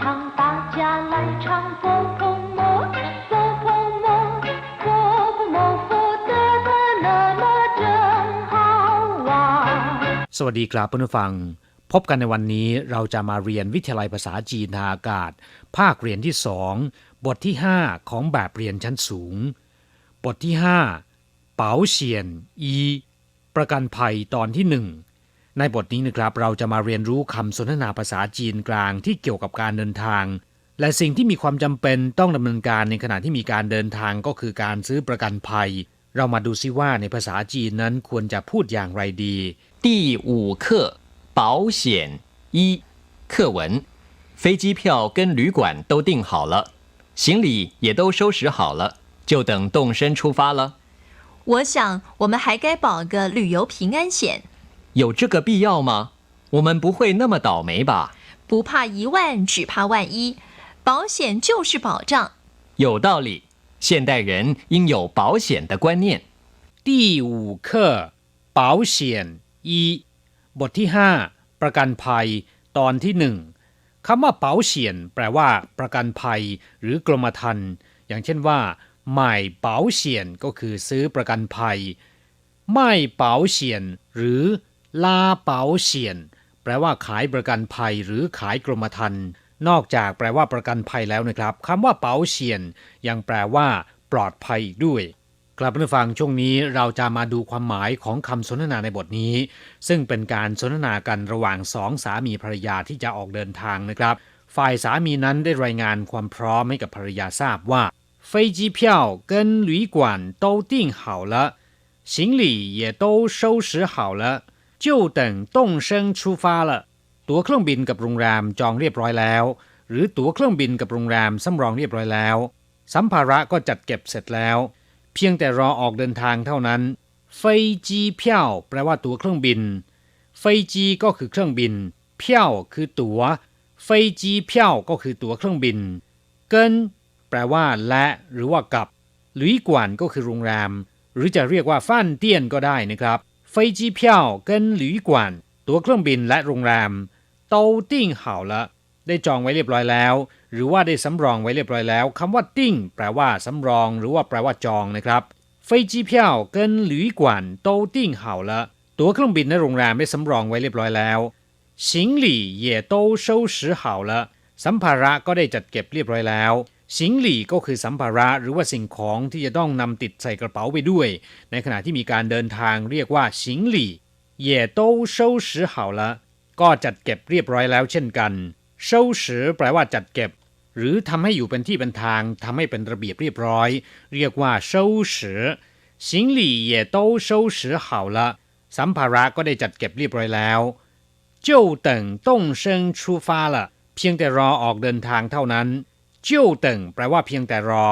唱，大家来唱佛佛摩，佛佛摩，佛佛摩佛得得那么真好玩。 สวัสดีครับเพื่อนผู้ฟัง พบกันในวันนี้เราจะมาเรียนวิทยาลัยภาษาจีนทางอากาศ ภาคเรียนที่สองบทที่ 5 ของแบบเรียนชั้นสูง บทที่ 5 เป๋าเฉียนอีประกันภัยตอนที่หนึ่ง ในบทนี้นะครับเราจะมาเรียนรู้คำสนทนาภาษาจีนกลางที่เกี่ยวกับการเดินทาง และสิ่งที่มีความจำเป็นต้องดำเนินการในขณะที่มีการเดินทางก็คือการซื้อประกันภัย เรามาดูซิว่าในภาษาจีนนั้นควรจะพูดอย่างไรดี 第五课保险一课文：飞机票跟旅馆都订好了，行李也都收拾好了，就等动身出发了。我想我们还该保个旅游平安险， 有这个必要吗？我们不会那么倒霉吧？不怕一万，只怕万一。保险就是保障。有道理，现代人应有保险的观念。第五课保险一บทที่ 5 ประกันภัย ตอนที่หนึ่งคำว่าเป๋าเฉียนแปลว่า ประกันภัย หรือกรมธรรม์อย่างเช่นว่าหม่เป๋าเฉียนก็คือซื้อประกันภัยไม่เป๋าเฉียนหรือ ลาเป๋าเฉียนแปลว่าขายประกันภัยหรือขายกรมธรรม์นอกจากแปลว่าประกันภัยแล้วนะครับคำว่าเป๋าเฉียนยังแปลว่า ปลอดภัยอีกด้วย กลับมาฟังช่วงนี้เราจะมาดูความหมายของคำสนทนาในบทนี้ ซึ่งเป็นการสนทนากันระหว่างสองสามีภรรยาที่จะออกเดินทางนะครับ ฝ่ายสามีนั้นได้รายงานความพร้อมให้กับภรรยาทราบว่า飞机票跟旅馆都订好了行李也都收拾好了 จิ้วเต่งต้งเซิงชูฟ้าละตั๋วเครื่องบินกับโรงแรมจองเรียบร้อยแล้ว หรือตั๋วเครื่องบินกับโรงแรมสำรองเรียบร้อยแล้ว สัมภาระก็จัดเก็บเสร็จแล้ว เพียงแต่รอออกเดินทางเท่านั้นเฟยจีเพี้ยวแปลว่าตั๋วเครื่องบินเฟยจีก็คือเครื่องบินเพี้ยวคือตัว๋วเฟยจีเพี้ยวก็คือตั๋วเครื่องบิน เกินแปลว่า และหรือว่ากับ หลุยกวนก็คือโรงแรม หรือจะเรียกว่าฟ้านเตี้ยนก็ได้นะครับ เฟยจีเพียวเกินหลุยกวนตั๋วเครื่องบินและโรงแรม都订好了ได้จองไว้เรียบร้อยแล้ว หรือว่าได้สำรองไว้เรียบร้อยแล้วคำว่าติ้งแปลว่าสำรอง หรือว่าแปลว่าจองนะครับ飞机票跟旅馆都订好了ตั๋วเครื่องบินและโรงแรมได้สำรองไว้เรียบร้อยแล้ว行李也都收拾好了สัมภาระก็ได้จัดเก็บเรียบร้อยแล้ว สิงหลี่ก็คือสัมภาระหรือว่าสิ่งของที่จะต้องนำติดใส่กระเป๋าไปด้วย ในขณะที่มีการเดินทางเรียกว่าสิงหลี่也都收拾好了ก็จัดเก็บเรียบร้อยแล้วเช่นกัน เซาสือแปลว่าจัดเก็บ หรือทำให้อยู่เป็นที่เป็นทางทำให้เป็นระเบียบเรียบร้อย เรียกว่าเซาสือ行李也都收拾好了สัมภาระก็ได้จัดเก็บเรียบร้อยแล้ว就等动身出发了เพียงแต่รอออกเดินทางเท่านั้น 就等แปลว่าเพียงแต่รอ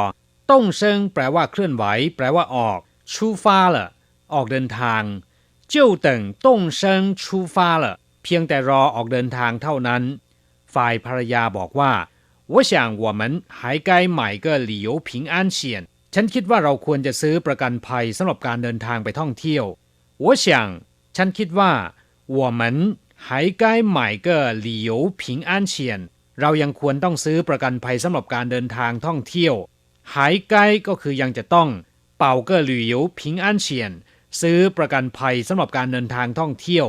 ต้งเซิงแปลว่าเคลื่อนไหว แปลว่าออก出发了ออกเดินทาง就等动身出发了เพียงแต่รอออกเดินทางเท่านั้น ฝ่ายภรรยาบอกว่า我想我们还该买个旅游平安险ฉันคิดว่าเราควรจะซื้อประกันภัยสำหรับการเดินทางไปท่องเที่ยว我想ฉันคิดว่า我们还该买个旅游平安险 เรายังควรต้องซื้อประกันภัยสำหรับการเดินทางท่องเที่ยวหายใกล้ก็คือยังจะต้อง เป่าเกอหลิวพิงอันเฉียนซื้อประกันภัยสำหรับการเดินทางท่องเที่ยว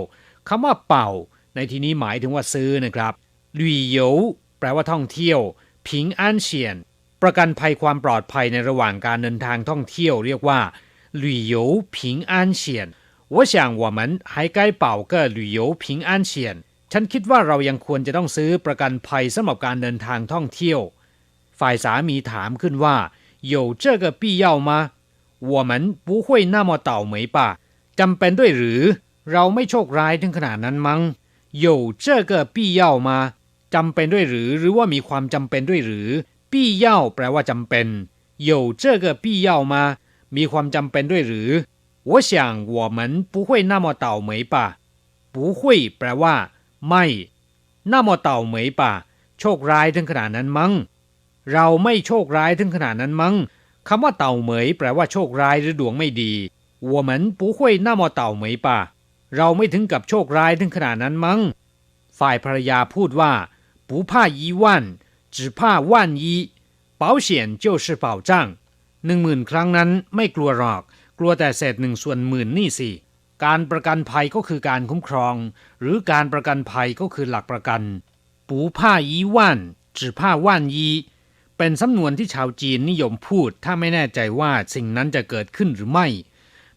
คำว่าเป่า ในที่นี้หมายถึงว่าซื้อนะครับหลิวแปลว่าท่องเที่ยว พิงอันเฉียนประกันภัยความปลอดภัยในระหว่างการเดินทางท่องเที่ยว เรียกว่า旅游平安险我想我们还该保个旅游平安险 ฉันคิดว่าเรายังควรจะต้องซื้อประกันภัยสำหรับการเดินทางท่องเที่ยว ฝ่ายสามีถามขึ้นว่า有这个必要吗我们不会那么倒霉吧จำเป็นด้วยหรือ เราไม่โชคร้ายถึงขนาดนั้นมั้ง有这个必要吗จำเป็นด้วยหรือ หรือว่ามีความจำเป็นด้วยหรือ必要แปลว่าจำเป็น有这个必要吗มีความจำเป็นด้วยหรือ我想我们不会那么倒霉吧不会แปลว่า ไม่หน้ามอเต่าเหมยป่า โชคร้ายถึงขนาดนั้นมัง้ง เราไม่โชคร้ายถึงขนาดนั้นมัง้งคำว่าเต่าเหมยแปลว่าโชคร้ายหรือดวงไม่ดีวัวเหมือนปูขุยหน้ามอเต่าเหมยป่า เราไม่ถึงกับโชคร้ายถึงขนาดนั้นมัง้ง ฝ่ายภรรยาพูดว่าปูผ้ายีว่านจือผ้าว่นยี่อเป๋าจ้หนึ่งหมื่นครั้งนั้นไม่กลัวหรอก กลัวแต่เศษหนึ่งส่วนหมื่นนี่สิ การประกันภัยก็คือการคุ้มครอง หรือการประกันภัยก็คือหลักประกันปูผ้ายีว่านจือผ้าว่านยี เป็นสำนวนที่ชาวจีนนิยมพูด ถ้าไม่แน่ใจว่าสิ่งนั้นจะเกิดขึ้นหรือไม่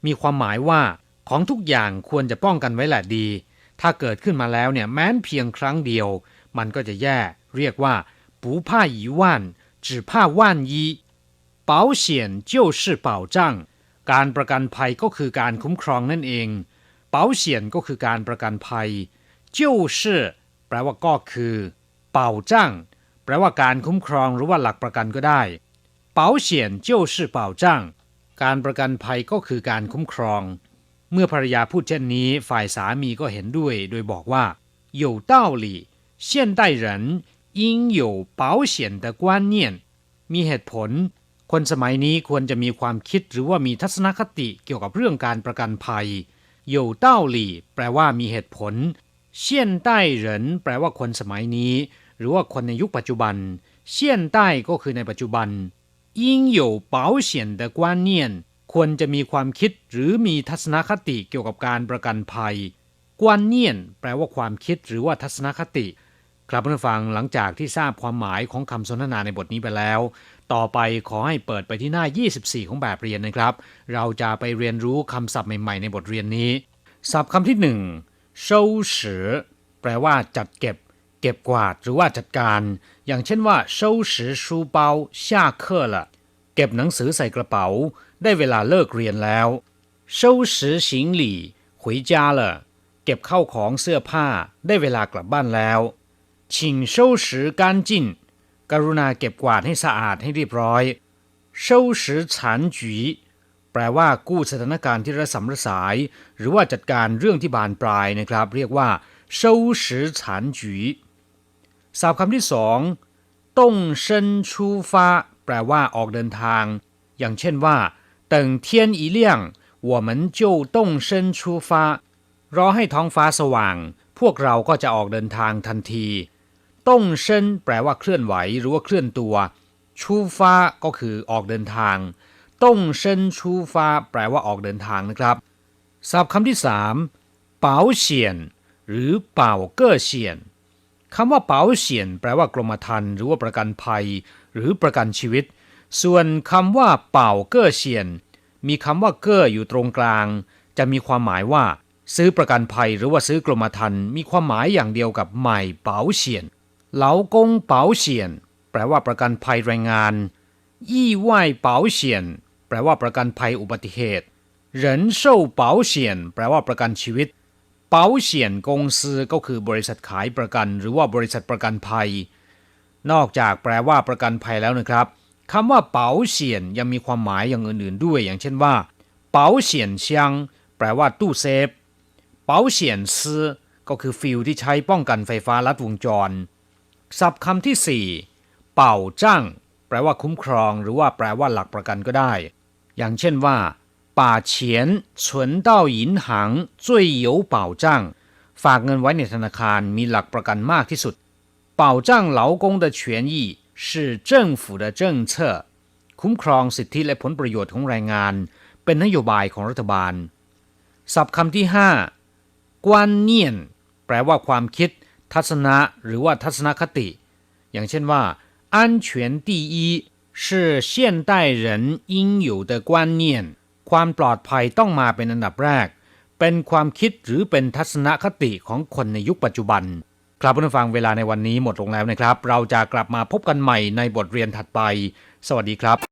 มีความหมายว่าของทุกอย่างควรจะป้องกันไว้แหละดี ถ้าเกิดขึ้นมาแล้วเนี่ยแม้นเพียงครั้งเดียว มันก็จะแย่ เรียกว่า不怕一万只怕万一保险就是保障 การประกันภัยก็คือการคุ้มครองนั่นเอง保险ก็คือการประกันภัย就是แปลว่าก็คือ保障แปลว่าการคุ้มครองหรือว่าหลักประกันก็ได้保险就是保障การประกันภัยก็คือการคุ้มครอง เมื่อภรรยาพูดเช่นนี้ ฝ่ายสามีก็เห็นด้วย โดยบอกว่า有道理现代人应有保险的观念มีเหตุผล คนสมัยนี้ควรจะมีความคิดหรือว่ามีทัศนคติเกี่ยวกับเรื่องการประกันภัยโย่เต้าหลี่ แปลว่ามีเหตุผลเชี่ยนใต้เหรินแปลว่าคนสมัยนี้ หรือว่าคนในยุคปัจจุบันเชี่ยนใต้ก็คือในปัจจุบันยิ่งอยู่เปาเฉียนแต่กว้านเนียนควรจะมีความคิดหรือมีทัศนคติเกี่ยวกับการประกันภัย กวนเนียน แปลว่าความคิดหรือว่าทัศนคติ ครับเพื่อนฟังหลังจากที่ทราบความหมายของคำสนทนาในบทนี้ไปแล้ว ต่อไปขอให้เปิดไปที่หน้า 24 ของแบบเรียนนะครับ เราจะไปเรียนรู้คำศัพท์ใหม่ๆในบทเรียนนี้ ศัพท์คำที่หนึ่ง收拾แปลว่าจัดเก็บ เก็บกวาดหรือว่าจัดการ อย่างเช่นว่า收拾书包下课了เก็บหนังสือใส่กระเป๋า ได้เวลาเลิกเรียนแล้ว收拾行李回家了เก็บเข้าของเสื้อผ้า ได้เวลากลับบ้านแล้ว请收拾干净 กรุณาเก็บกวาดให้สะอาดให้เรียบร้อย收拾残局แปลว่ากู้สถานการณ์ที่ระสำระสาย หรือว่าจัดการเรื่องที่บานปลายนะครับ เรียกว่า收拾残局ศัพท์คำที่สองต้งเซินชูฟ้าแปลว่าออกเดินทาง อย่างเช่นว่า等天一亮我们就动身出发รอให้ท้องฟ้าสว่าง พวกเราก็จะออกเดินทางทันที ต้งเซินแปลว่าเคลื่อนไหวหรือว่าเคลื่อนตัว ชูฟ้าก็คือออกเดินทาง ต้งเซินชูฟ้าแปลว่าออกเดินทางนะครับศัพท์คำที่สามเป๋าเฉียน หรือเป่าเก้อเฉียนคำว่าเป๋าเฉียนแปลว่ากรมธรรม์หรือว่าประกันภัย หรือประกันชีวิต ส่วนคำว่าเป่าเก้อเฉียน มีคำว่าเก้ออยู่ตรงกลาง จะมีความหมายว่า ซื้อประกันภัยหรือว่าซื้อกรมธรรม์มีความหมายอย่างเดียวกับใหม่เป๋าเฉียน เหลากงเป๋าเฉียน แปลว่าประกันภัยแรงงานยี่ว่ายเป๋าเฉียน แปลว่าประกันภัยอุบัติเหตุเหรินเซ่าเป๋าเฉียน แปลว่าประกันชีวิต เป๋าเฉียนกงซือก็คือบริษัทขายประกัน หรือว่าบริษัทประกันภัย นอกจากแปลว่าประกันภัยแล้วนะครับคำว่าเป๋าเฉียนยังมีความหมายอย่างอื่นๆด้วย อย่างเช่นว่า เป๋าเฉียนเซียง แปลว่าตู้เซฟ เป๋าเฉียนซื้อก็คือฟิลที่ใช้ป้องกันไฟฟ้าลัดวงจร ศัพท์คำที่สี่เป่าจ้างแปลว่าคุ้มครอง หรือว่าแปลว่าหลักประกันก็ได้ อย่างเช่นว่า把钱存到银行最有保障ฝากเงินไว้ในธนาคารมีหลักประกันมากที่สุด保障劳工的权益是政府的政策คุ้มครองสิทธิและผลประโยชน์ของแรงงาน เป็นนโยบายของรัฐบาล ศัพท์คำที่ห้ากวนเนียน แปลว่าความคิด ทัศนะ หรือว่าทัศนคติ อย่างเช่นว่า安全第一是现代人应有的观念ความปลอดภัยต้องมาเป็นอันดับแรก เป็นความคิดหรือเป็นทัศนคติของคนในยุคปัจจุบัน ครับผู้ฟังเวลาในวันนี้หมดลงแล้วนะครับ เราจะกลับมาพบกันใหม่ในบทเรียนถัดไป สวัสดีครับ